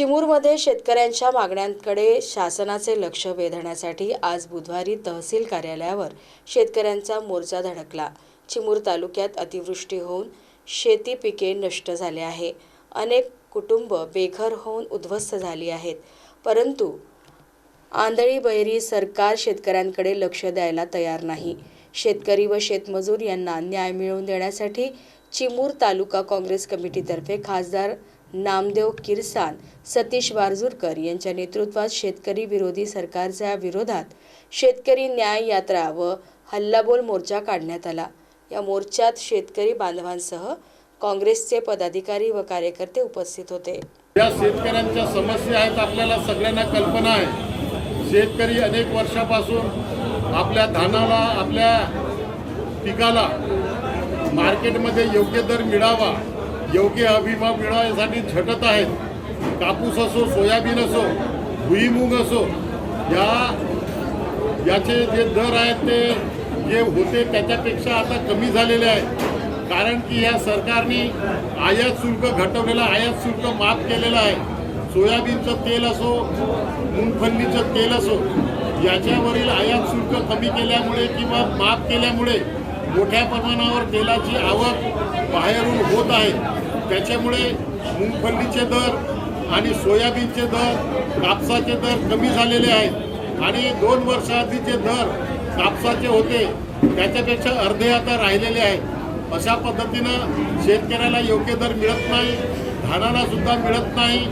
चिमूरमध्ये शेतकऱ्यांच्या मागण्यांकडे शासनाचे लक्ष वेधण्यासाठी आज बुधवारी तहसील कार्यालयावर शेतकऱ्यांचा मोर्चा धडकला. चिमूर तालुक्यात अतिवृष्टी होऊन शेती पिके नष्ट झाले आहे. अनेक कुटुंब बेघर होऊन उद्ध्वस्त झाली आहेत. परंतु आंधळी बहिरी सरकार शेतकऱ्यांकडे लक्ष द्यायला तयार नाही. शेतकरी व शेतमजूर यांना न्याय मिळवून देण्यासाठी चिमूर तालुका काँग्रेस कमिटीतर्फे खासदार नामदेव किरसान सतीश वारजुरकर यांच्या नेतृत्वात शेतकरी विरोधी सरकारच्या विरोधात शेतकरी न्याय यात्रा व हल्लाबोल मोर्चा काढण्यात आला. या मोर्चात शेतकरी बांधवांसह काँग्रेसचे पदाधिकारी व कार्यकर्ते उपस्थित होते. या शेतकऱ्यांच्या समस्या आहेत आपल्याला सगळ्यांना कल्पना आहे. शेतकरी अनेक वर्षापासून आपल्या धानाला आपल्या पिकाला मार्केटमध्ये योग्य दर मिळावा. योग्य अभिभाव मिळावा झटत आहेत. कापूस असो सोयाबीन असो भुईमूग असो या याचे जे दर आहेत ते जे होते त्याच्यापेक्षा आता कमी झालेले आहेत. कारण की या सरकारने आयात शुल्क घटवलेलं आयात शुल्क माफ केलेलं आहे. सोयाबीनचं तेल असो मुंगफल्लीचं तेल असो याच्यावरील आयात शुल्क कमी केल्यामुळे किंवा माफ केल्यामुळे मोठ्या प्रमाणावर तेलाची आवक बाहेरून होत आहे. त्याच्यामुळे मुंगफल्लीचे दर आणि सोयाबीनचे दर कापसाचे दर कमी झालेले आहेत. आणि दोन वर्षाआधीचे दर कापसाचे होते त्याच्यापेक्षा अर्धे आता राहिलेले आहेत. अशा पद्धतीनं शेतकऱ्याला योग्य दर मिळत नाही धानाला सुद्धा मिळत नाही.